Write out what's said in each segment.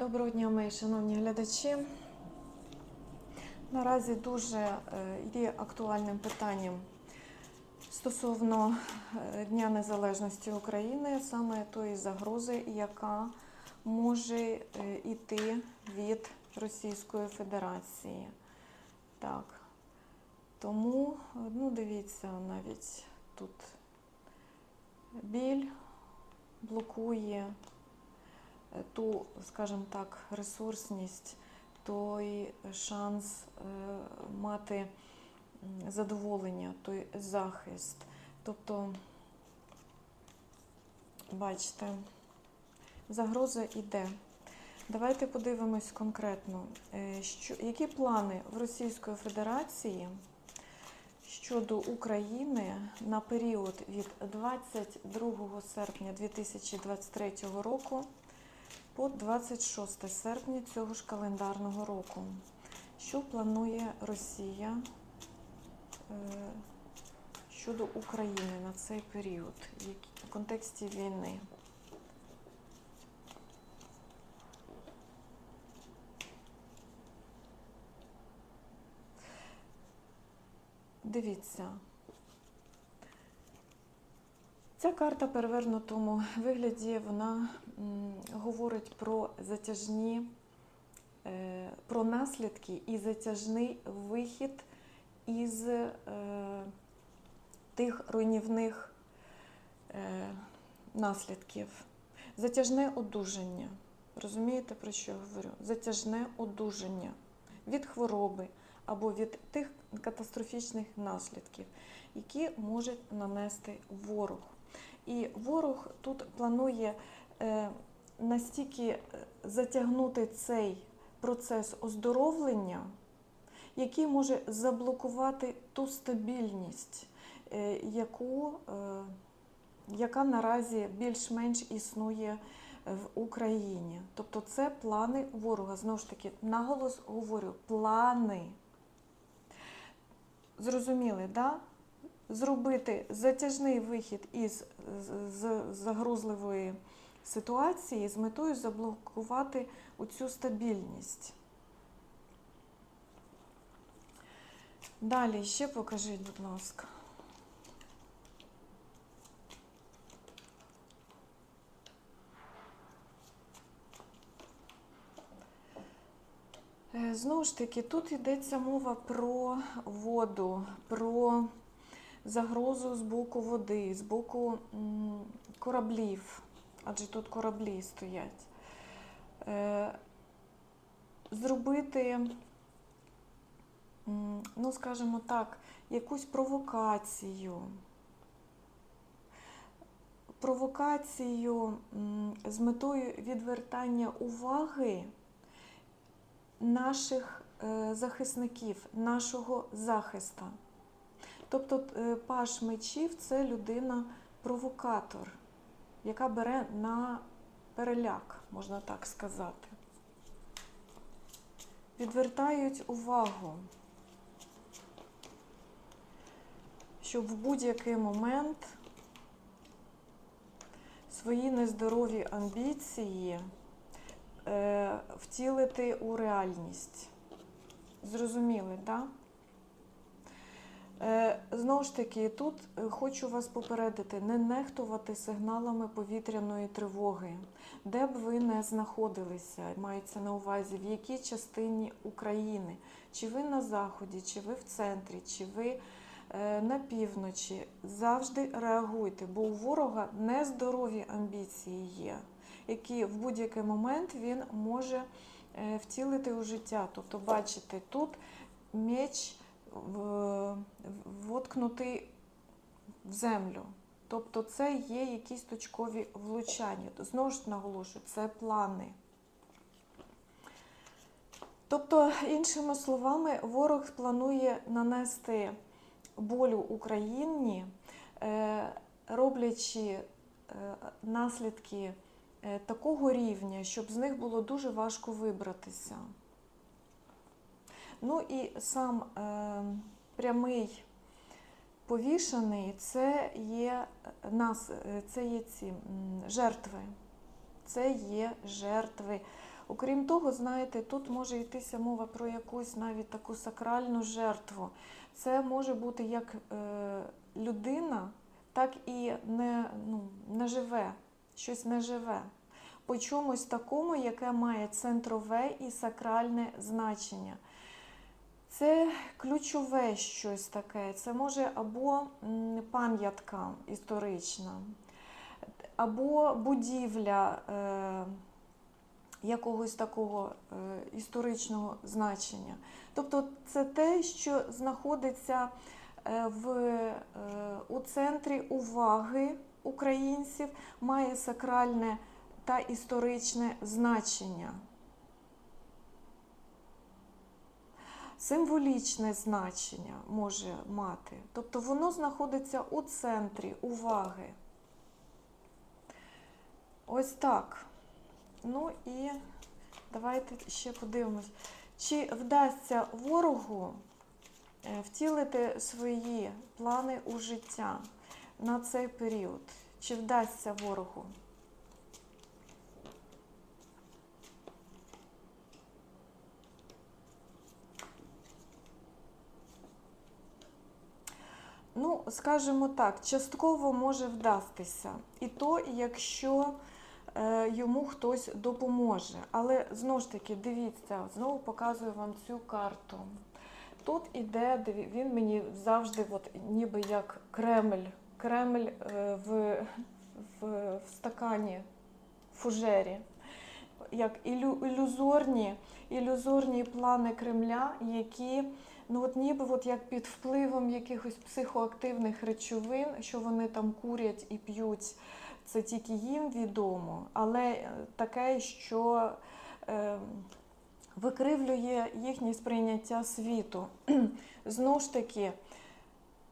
Доброго дня, мої шановні глядачі. Наразі дуже е, є актуальним питанням стосовно е, Дня Незалежності України, саме тої загрози, яка може йти від Російської Федерації. Так. Тому, ну, дивіться, навіть тут біль блокує е, ту, скажімо так, ресурсність, той шанс е, мати задоволення, той захист. Тобто, бачите, загроза йде. Давайте подивимось конкретно, е, що, які плани в Російської Федерації щодо України на період від 22 серпня 2023 року по 26 серпня цього ж календарного року. Що планує Росія е, щодо України на цей період в контексті війни? Дивіться. Ця карта в перевернутому вигляді вона говорить про затяжні, е, про наслідки і затяжний вихід із е, тих руйнівних е, наслідків. Затяжне одужання. Розумієте, про що я говорю? Затяжне одужання від хвороби або від тих катастрофічних наслідків, які може нанести ворог. І ворог тут планує е, настільки е, затягнути цей процес оздоровлення, який може заблокувати ту стабільність, е, яку, яка наразі більш-менш існує в Україні. Тобто це плани ворога. Знову ж таки, наголос говорю, плани. Зрозуміли, да? Зробити затяжний вихід із з- з ситуації з метою заблокувати оцю стабільність. Далі ще покажіть, будь ласка. Е, Знову ж таки, тут йдеться мова про воду, про загрозу з боку води, з боку кораблів, адже тут кораблі стоять. Е, Зробити, ну, скажімо так, якусь провокацію. Провокацію з метою відвертання уваги наших е, захисників, нашого захисту. Тобто е, паш мечів це людина-провокатор, яка бере на переляк, можна так сказати. Відвертають увагу, щоб в будь-який момент свої нездорові амбіції е, втілити у реальність. Зрозуміли, так? Да? Е, Знову ж таки, тут е, хочу вас попередити, не нехтувати сигналами повітряної тривоги, де б ви не знаходилися, мається на увазі, в якій частині України, чи ви на заході, чи ви в центрі, чи ви е, на півночі, завжди реагуйте, бо у ворога нездорові амбіції є, які в будь-який момент він може втілити у життя. Тобто, бачите, тут меч в- воткнутий в землю. Тобто це є якісь точкові влучання. Знову ж наголошую, це плани. Тобто, іншими словами, ворог планує нанести болю Україні, е, роблячи е, наслідки е, такого рівня, щоб з них було дуже важко вибратися. Ну і сам прямий повішаний це є нас, е, це є ці жертви. Це є жертви Окрім того, знаєте, тут може йтися мова про якусь навіть таку сакральну жертву. Це може бути як е, людина, так і не, ну, неживе, щось неживе. По чомусь такому, яке має центрове і сакральне значення. Це ключове щось таке. Це може або пам'ятка історична, або будівля е, якогось такого е, історичного значення. Тобто це те, що знаходиться е, в, у центрі уваги українців, має сакральне та історичне значення. Символічне значення може мати. Тобто воно знаходиться у центрі уваги. Ось так. Ну і давайте ще подивимось, чи вдасться ворогу е, втілити свої плани у життя на цей період? Чи вдасться ворогу? Скажімо так, частково може вдастися. І то, якщо е, йому хтось допоможе. Але знову ж таки, дивіться, знову показую вам цю карту. Тут іде, він мені завжди, от, ніби як Кремль. Кремль е, в, в, в стакані, фужері. Як ілю, ілюзорні, ілюзорні плани Кремля, які ну от ніби от як під впливом якихось психоактивних речовин, що вони там курять і п'ють, це тільки їм відомо, але е, таке, що е, викривлює їхнє сприйняття світу. Знову ж таки,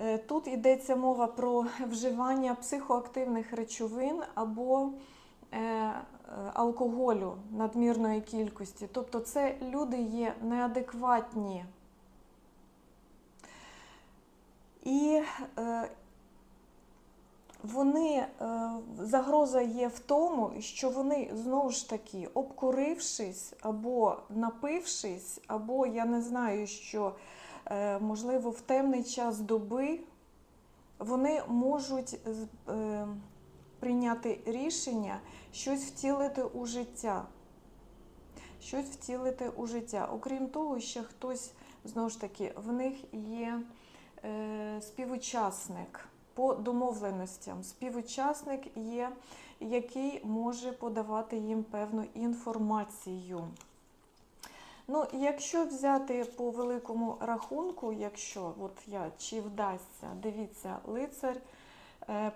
е, тут йдеться мова про вживання психоактивних речовин або алкоголю надмірної кількості. Тобто це люди є неадекватні. І е, вони, е, загроза є в тому, що вони знову ж таки, обкурившись або напившись, або я не знаю, що е, можливо в темний час доби, вони можуть е, прийняти рішення щось втілити у життя. Щось втілити у життя. Окрім того, ще хтось, знову ж таки, в них є е, співучасник по домовленостям. Співучасник є, який може подавати їм певну інформацію. Ну, якщо взяти по великому рахунку, якщо от я чи вдасться, дивіться, лицар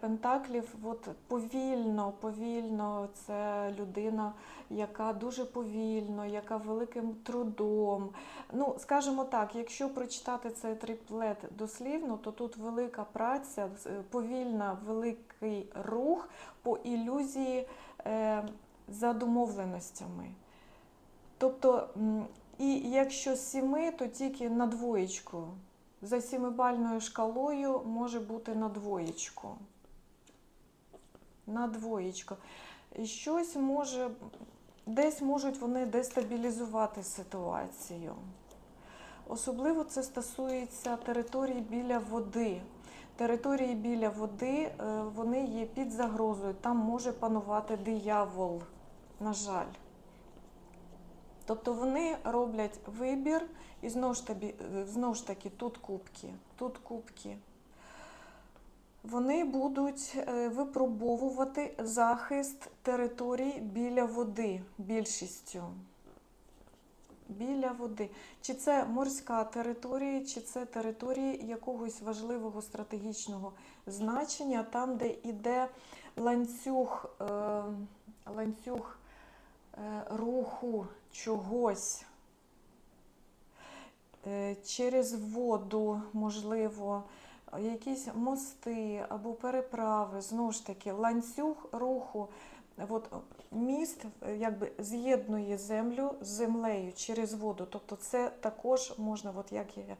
Пентаклів, от повільно, повільно, це людина, яка дуже повільно, яка великим трудом. Ну, скажімо так, якщо прочитати цей триплет дослівно, то тут велика праця, е, повільна, великий рух по ілюзії е, за домовленостями. Тобто, і якщо сіми, то тільки на двоєчку. За сімибальною шкалою може бути на двоєчку. На двоєчку. І щось може, десь можуть вони дестабілізувати ситуацію. Особливо це стосується територій біля води. Території біля води е, вони є під загрозою. Там може панувати диявол, на жаль. Тобто вони роблять вибір, і знову ж, таки, знову ж таки тут кубки, тут кубки. Вони будуть е, випробовувати захист територій біля води більшістю. Біля води. Чи це морська територія, чи це території якогось важливого стратегічного значення, там, де йде ланцюг, е, ланцюг е, руху чогось Е, через воду, можливо, якісь мости або переправи, знову ж таки, ланцюг руху. От міст якби з'єднує землю з землею через воду. Тобто це також можна, от як є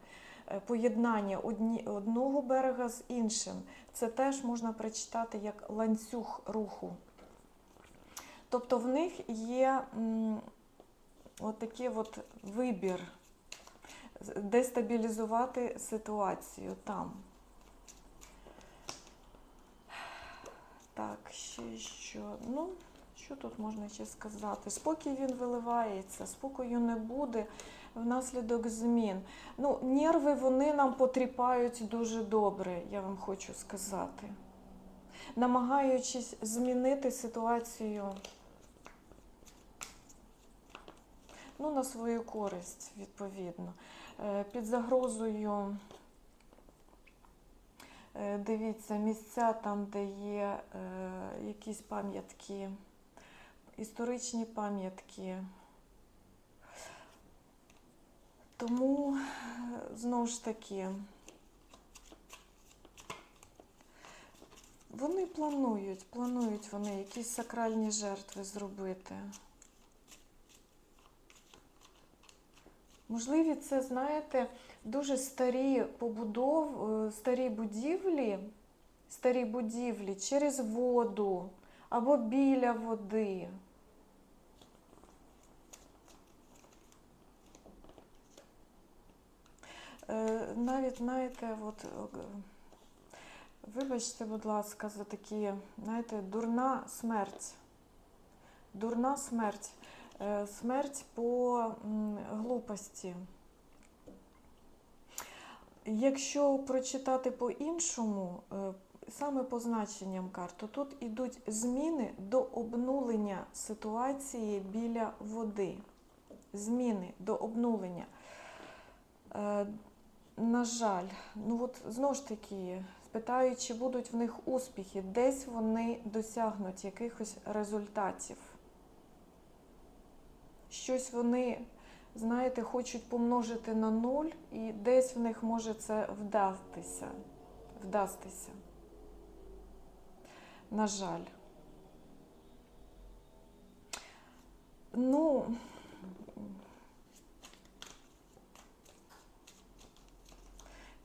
е, поєднання одні, одного берега з іншим. Це теж можна прочитати як ланцюг руху. Тобто в них є от такий от вибір дестабілізувати ситуацію там. Так, ще що? Ну, що тут можна ще сказати? Спокій він виливається, спокою не буде внаслідок змін. Ну, нерви вони нам потріпають дуже добре, я вам хочу сказати. Намагаючись змінити ситуацію ну, на свою користь, відповідно. Е, Під загрозою, е, дивіться, місця там, де є е, якісь пам'ятки, історичні пам'ятки. Тому, знову ж таки, вони планують, планують вони якісь сакральні жертви зробити. Можливі, це, знаєте, дуже старі побудов, е, старі будівлі, старі будівлі через воду або біля води. Е, Навіть, знаєте, от, е, вибачте, будь ласка, за такі, знаєте, дурна смерть. Дурна смерть. Е, Смерть по глупості. Якщо прочитати по-іншому, е, саме по значенням карт, то тут ідуть зміни до обнулення ситуації біля води. Зміни до обнулення. Е, На жаль, ну от знову ж таки, спитаю, чи будуть в них успіхи, десь вони досягнуть якихось результатів. Щось вони, знаєте, хочуть помножити на нуль, і десь в них може це вдастися. Вдастися. На жаль. Ну,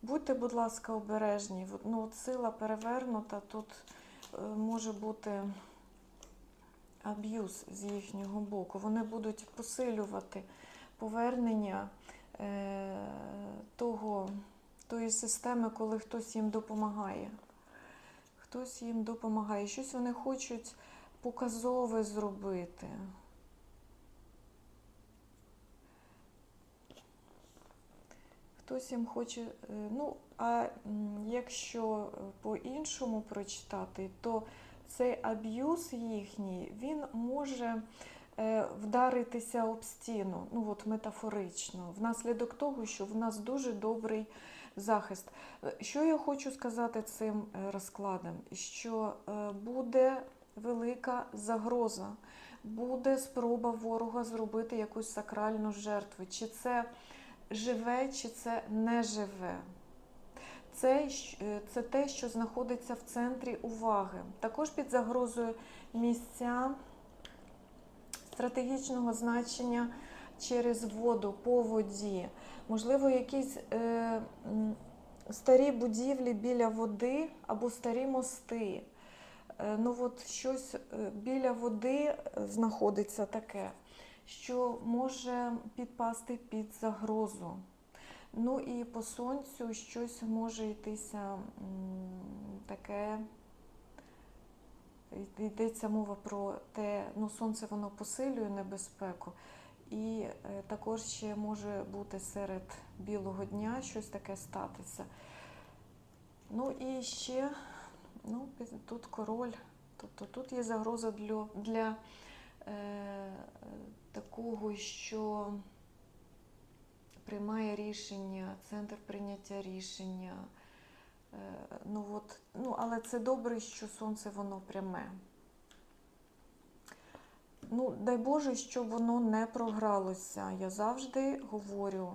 будьте, будь ласка, обережні. Ну, от сила перевернута, тут е, може бути аб'юз з їхнього боку. Вони будуть посилювати повернення е, того, тої системи, коли хтось їм допомагає. Хтось їм допомагає. Щось вони хочуть показове зробити. Хтось їм хоче. е, Ну, а якщо е, по-іншому прочитати, то цей аб'юз їхній, він може е, вдаритися об стіну, ну от метафорично, внаслідок того, що в нас дуже добрий захист. Е, Що я хочу сказати цим е, розкладом? Що буде велика загроза, буде спроба ворога зробити якусь сакральну жертву. Чи це живе, чи це не живе. Це, е, це те, що знаходиться в центрі уваги. Також під загрозою місця стратегічного значення через воду, по воді. Можливо, якісь е, старі будівлі біля води або старі мости. Е, ну от щось е, біля води е, знаходиться таке, що може підпасти під загрозу. Ну і по сонцю щось може йтися таке. Йдеться мова про те, ну сонце воно посилює небезпеку, і е, також ще може бути серед білого дня щось таке статися. Ну і ще ну, тут король, тобто тут є загроза для, для е, такого, що приймає рішення, центр прийняття рішення. Е, Ну, от, ну, але це добре, що сонце воно пряме. Ну, дай Боже, щоб воно не програлося. Я завжди говорю,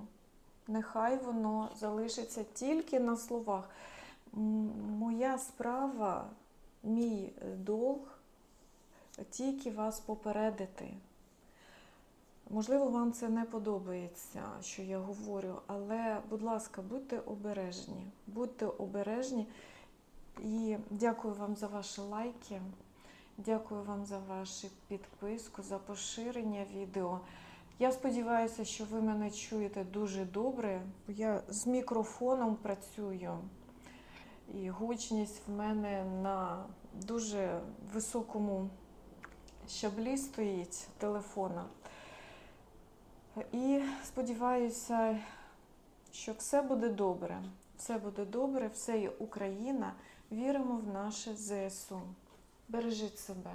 нехай воно залишиться тільки на словах. Моя справа, мій е, долг тільки вас попередити. Можливо, вам це не подобається, що я говорю, але, будь ласка, будьте обережні. Будьте обережні. І дякую вам за ваші лайки. Дякую вам за вашу підписку, за поширення відео. Я сподіваюся, що ви мене чуєте дуже добре. Я з мікрофоном працюю, і гучність в мене на дуже високому щаблі стоїть телефона. І сподіваюся, що все буде добре. Все буде добре, все є Україна. Віримо в наше ЗСУ. Бережіть себе.